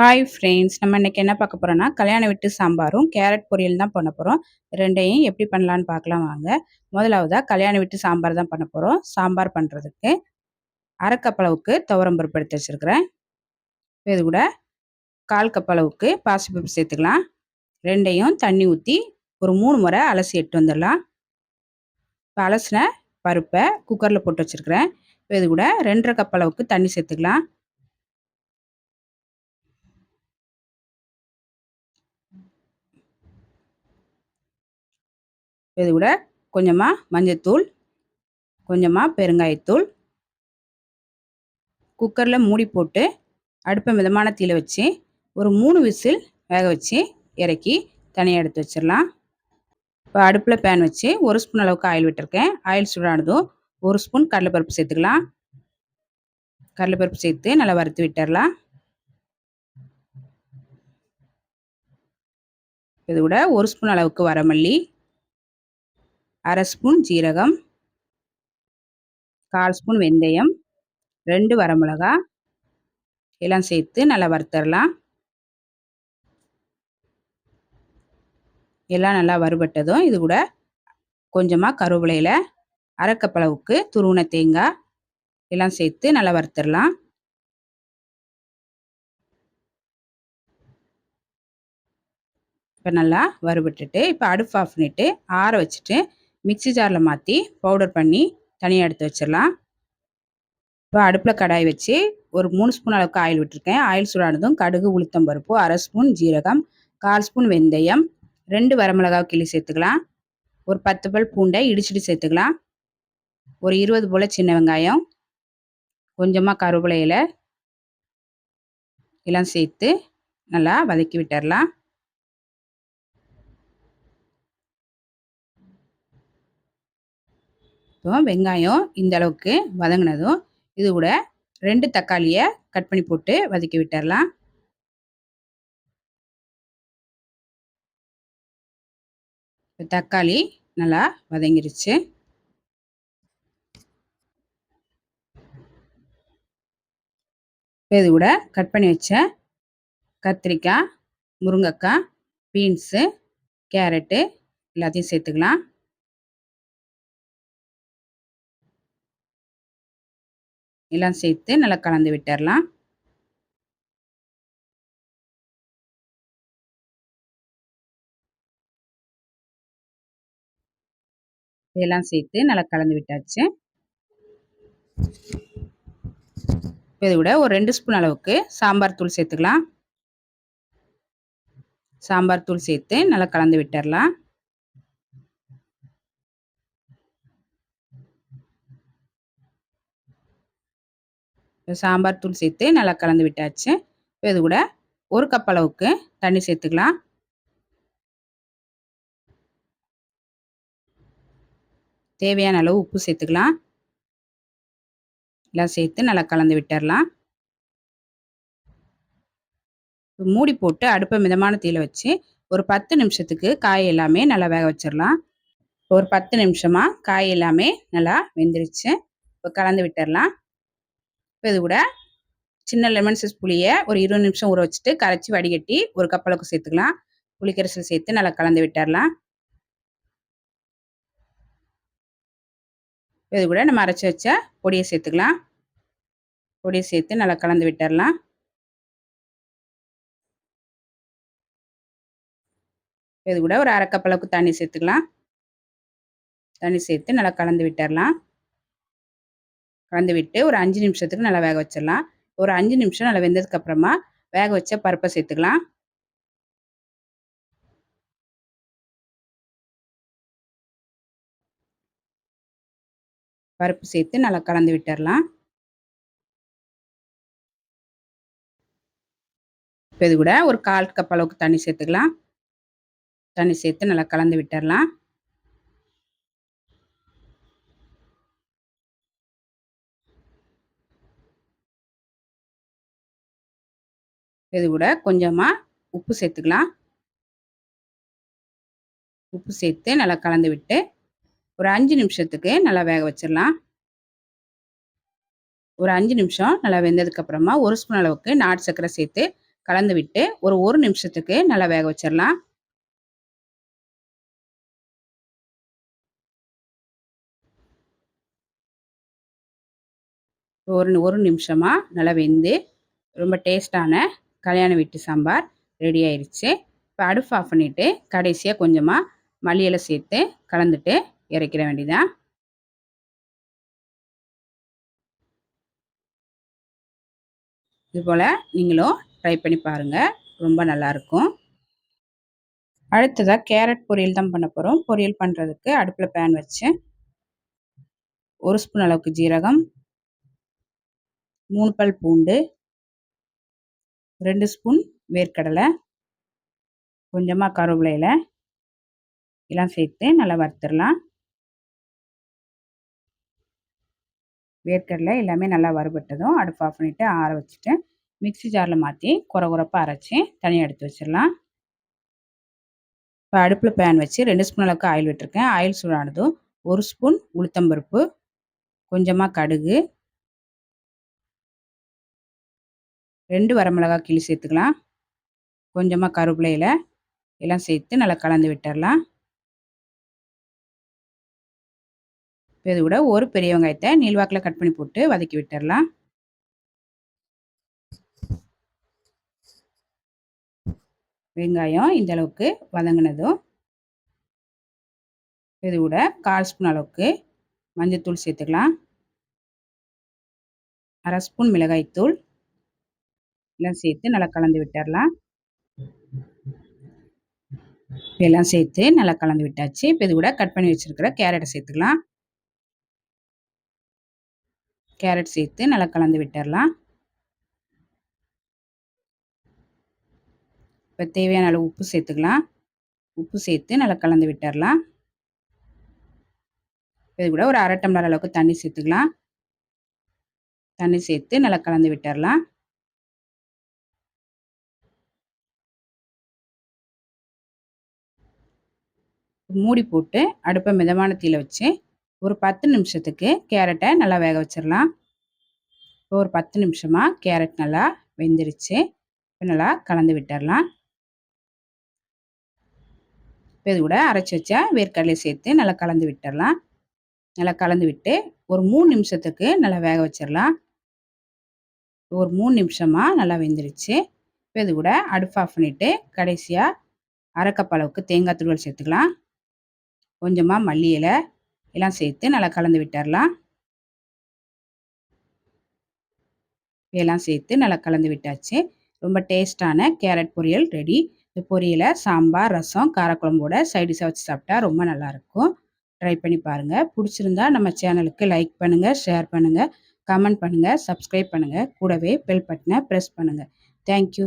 Hi friends நம்ம இன்றைக்கி என்ன பார்க்க போகிறோன்னா கல்யாண வீட்டு சாம்பாரும் கேரட் பொரியல் தான் பண்ண போகிறோம் ரெண்டையும் எப்படி பண்ணலான்னு பார்க்கலாம் வாங்க. முதலாவதாக கல்யாண வீட்டு சாம்பார் தான் பண்ண போகிறோம் சாம்பார் பண்ணுறதுக்கு அரை கப் அளவுக்கு துவரம்பருப்பு எடுத்து வச்சுருக்கிறேன். இது கூட கால் கப் அளவுக்கு பாசிப்பருப்பு சேர்த்துக்கலாம். ரெண்டையும் தண்ணி ஊற்றி ஒரு மூணு முறை அலசி எட்டு வந்துடலாம். இப்போ அலசின பருப்பை குக்கரில் போட்டு வச்சுருக்கிறேன். இது கூட ரெண்டரை கப் அளவுக்கு தண்ணி சேர்த்துக்கலாம். இது கூட கொஞ்சமாக மஞ்சத்தூள் கொஞ்சமாக பெருங்காயத்தூள் குக்கரில் மூடி போட்டு அடுப்பை மிதமான தீயில் வச்சு ஒரு மூணு விசில் வேக வச்சு இறக்கி தனியாக எடுத்து வச்சிடலாம். இப்போ அடுப்பில் பேன் வச்சு ஒரு ஸ்பூன் அளவுக்கு ஆயில் விட்டுருக்கேன். ஆயில் சூடானதும் ஒரு ஸ்பூன் கடலைப்பருப்பு சேர்த்துக்கலாம். கடலைப்பருப்பு சேர்த்து நல்லா வறுத்து விட்டுடலாம். இது கூட ஒரு ஸ்பூன் அளவுக்கு வரமல்லி அரை ஸ்பூன் ஜீரகம் கால் ஸ்பூன் வெந்தயம் ரெண்டு வரமிளகா எல்லாம் சேர்த்து நல்லா வறுத்தரலாம். எல்லாம் நல்லா வறுபட்டதும் இது கூட கொஞ்சமாக கருவிலையில் அரைக்கப்பளவுக்கு துருவன தேங்காய் எல்லாம் சேர்த்து நல்லா வறுத்தரலாம். இப்போ நல்லா வறுபட்டுட்டு இப்போ அடுப்பு ஆஃப் பண்ணிவிட்டு ஆற வச்சுட்டு மிக்சி ஜாரில் மாற்றி பவுடர் பண்ணி தனியாக எடுத்து வச்சிடலாம். இப்போ அடுப்பில் கடாய் வச்சு ஒரு மூணு ஸ்பூன் அளவுக்கு ஆயில் விட்டுருக்கேன். ஆயில் சூடானதும் கடுகு உளுத்தம் பருப்பு அரை ஸ்பூன் ஜீரகம் கால் ஸ்பூன் வெந்தயம் ரெண்டு வரமிளகாய் கிளி சேர்த்துக்கலாம். ஒரு பத்து பல் பூண்டை இடிச்சிட்டு சேர்த்துக்கலாம். ஒரு இருபது போல் சின்ன வெங்காயம் கொஞ்சமாக கருவேலையில் எல்லாம் சேர்த்து நல்லா வதக்கி விட்டுடலாம் இப்போ வெங்காயம் இந்த அளவுக்கு வதங்கினதும் இது கூட ரெண்டு தக்காளியை கட் பண்ணி போட்டு வதக்கி விட்டுடலாம் தக்காளி நல்லா வதங்கிருச்சு. இது கூட கட் பண்ணி வச்ச கத்திரிக்காய் முருங்கைக்காய் பீன்ஸு கேரட்டு எல்லாத்தையும் சேர்த்துக்கலாம். எல்லாம் சேர்த்து நல்லா கலந்து விட்டுடலாம் இதெல்லாம் சேர்த்து நல்லா கலந்து விட்டாச்சு. இதை விட ஒரு ரெண்டு ஸ்பூன் அளவுக்கு சாம்பார் தூள் சேர்த்துக்கலாம். சாம்பார் தூள் சேர்த்து நல்லா கலந்து விட்டுடலாம் சாம்பார் தூள் சேர்த்து நல்லா கலந்து விட்டாச்சு. இது கூட ஒரு கப் அளவுக்கு தண்ணி சேர்த்துக்கலாம். தேவையான அளவு உப்பு சேர்த்துக்கலாம். எல்லாம் சேர்த்து நல்லா கலந்து விட்டுடலாம் மூடி போட்டு அடுப்பை மிதமான தீயில் வச்சு ஒரு பத்து நிமிஷத்துக்கு காய் எல்லாமே நல்லா வேக வச்சிடலாம். ஒரு பத்து நிமிஷமாக காய் எல்லாமே நல்லா வெந்துருச்சு. இப்போ கலந்து விட்டுடலாம் இப்போ இது கூட சின்ன லெமன் சைஸ் புளியை ஒரு இருபது நிமிஷம் ஊற வச்சுட்டு கரைச்சி வடிகட்டி ஒரு கப்பளவுக்கு சேர்த்துக்கலாம். புளிக்கரைசல் சேர்த்து நல்லா கலந்து விட்டுடலாம் இது கூட நம்ம அரைச்சி வச்ச பொடியை சேர்த்துக்கலாம். பொடியை சேர்த்து நல்லா கலந்து விட்டுடலாம் இது கூட ஒரு அரை கப்பளவுக்கு தண்ணி சேர்த்துக்கலாம். தண்ணி சேர்த்து நல்லா கலந்து விட்டுடலாம் கலந்து விட்டு ஒரு அஞ்சு நிமிஷத்துக்கு நல்லா வேக வச்சிடலாம். ஒரு அஞ்சு நிமிஷம் நல்லா வெந்ததுக்கப்புறமா வேக வச்ச பருப்பை சேர்த்துக்கலாம். பருப்பு சேர்த்து நல்லா கலந்து விட்டுடலாம். இப்போ இது கூட ஒரு கால் கப் அளவுக்கு தண்ணி சேர்த்துக்கலாம். தண்ணி சேர்த்து நல்லா கலந்து விட்டுடலாம். இது கூட கொஞ்சமாக உப்பு சேர்த்துக்கலாம். உப்பு சேர்த்து நல்லா கலந்து விட்டு ஒரு அஞ்சு நிமிஷத்துக்கு நல்லா வேக வச்சிடலாம். ஒரு அஞ்சு நிமிஷம் நல்லா வெந்ததுக்கப்புறமா ஒரு ஸ்பூன் அளவுக்கு நாட்டு சர்க்கரை சேர்த்து கலந்து விட்டு ஒரு ஒரு நிமிஷத்துக்கு நல்லா வேக வச்சிடலாம். ஒரு ஒரு நிமிஷமாக நல்லா வெந்து ரொம்ப டேஸ்டான கல்யாண வீட்டு சாம்பார் ரெடி ஆயிடுச்சு இப்போ அடுப்பு ஆஃப் பண்ணிவிட்டு கடைசியாக கொஞ்சமாக மல்லியில் சேர்த்து கலந்துட்டு இறக்கிற வேண்டியதான் இது போல் நீங்களும் ட்ரை பண்ணி பாருங்கள் ரொம்ப நல்லாயிருக்கும் அடுத்ததாக கேரட் பொரியல் தான் பண்ண போகிறோம் பொரியல் பண்ணுறதுக்கு அடுப்பில் பேன் வச்சு ஒரு ஸ்பூன் அளவுக்கு ஜீரகம் மூணு பல் பூண்டு ரெண்டு ஸ்பூன் வேர்க்கடலை கொஞ்சமாக கருவேப்பிலையில். எல்லாம் சேர்த்து நல்லா வறுத்துடலாம். வேர்க்கடலை எல்லாமே நல்லா வறுபட்டதும் அடுப்பு ஆஃப் பண்ணிவிட்டு ஆற வச்சுட்டு மிக்சி ஜாரில் மாற்றி குறை குறைப்பாக அரைச்சி தனியாக எடுத்து வச்சிடலாம். இப்போ அடுப்பில் பேன் வச்சு ரெண்டு ஸ்பூன் அளவுக்கு ஆயில் விட்டுருக்கேன். ஆயில் சூடானதும் ஒரு ஸ்பூன் உளுத்தம்பருப்பு கொஞ்சமாக கடுகு ரெண்டு வரமிளகா கிளி சேர்த்துக்கலாம். கொஞ்சமாக கருவேப்பிலையில் எல்லாம் சேர்த்து நல்லா கலந்து விட்டுடலாம் இப்போ இது கூட ஒரு பெரிய வெங்காயத்தை நீள்வாக்கில் கட் பண்ணி போட்டு வதக்கி விட்டுடலாம் வெங்காயம் இந்த அளவுக்கு வதங்கினதும் இது கூட கால் ஸ்பூன் அளவுக்கு மஞ்சத்தூள் சேர்த்துக்கலாம். அரை ஸ்பூன் மிளகாய்த்தூள். எல்லாம் சேர்த்து நல்லா கலந்து விட்டுடலாம் எல்லாம் சேர்த்து நல்லா கலந்து விட்டாச்சு. இப்போ இது கூட கட் பண்ணி வச்சுருக்கிற கேரட்டை சேர்த்துக்கலாம். கேரட் சேர்த்து நல்லா கலந்து விட்டுடலாம் இப்போ தேவையான அளவு உப்பு சேர்த்துக்கலாம். உப்பு சேர்த்து நல்லா கலந்து விட்டுடலாம் இது கூட ஒரு அரை டம்ளர் அளவுக்கு தண்ணி சேர்த்துக்கலாம். தண்ணி சேர்த்து நல்லா கலந்து விட்டுடலாம் மூடி போட்டு அடுப்பை மிதமான தீயில் வச்சு ஒரு பத்து நிமிஷத்துக்கு கேரட்டை நல்லா வேக வச்சிடலாம் இப்போ ஒரு பத்து நிமிஷமாக கேரட் நல்லா வெந்துருச்சு. இப்போ நல்லா கலந்து விட்டுடலாம் இப்போ இது கூட அரைச்சி வச்ச வேர்க்கடலை சேர்த்து நல்லா கலந்து விட்டுடலாம் நல்லா கலந்து விட்டு ஒரு மூணு நிமிஷத்துக்கு நல்லா வேக வச்சிடலாம் ஒரு மூணு நிமிஷமாக நல்லா வெந்துருச்சு. இப்போ இது கூட அடுப்பு ஆஃப் பண்ணிவிட்டு கடைசியாக அரைக்கப் அளவுக்கு தேங்காய் துருவல் சேர்த்துக்கலாம். கொஞ்சமாக மல்லி இலை எல்லாம் சேர்த்து நல்லா கலந்து விட்டுடலாம் எல்லாம் சேர்த்து நல்லா கலந்து விட்டாச்சு. ரொம்ப டேஸ்டான கேரட் பொரியல் ரெடி. இந்த பொரியலை சாம்பார் ரசம் காரக்குழம்போட சைடிஷாக வச்சு சாப்பிட்டா ரொம்ப நல்லாயிருக்கும் ட்ரை பண்ணி பாருங்கள் பிடிச்சிருந்தா நம்ம சேனலுக்கு லைக் பண்ணுங்கள் ஷேர் பண்ணுங்கள் கமெண்ட் பண்ணுங்கள் சப்ஸ்கிரைப் பண்ணுங்கள் கூடவே பெல் பட்டனை ப்ரெஸ் பண்ணுங்கள் தேங்க்யூ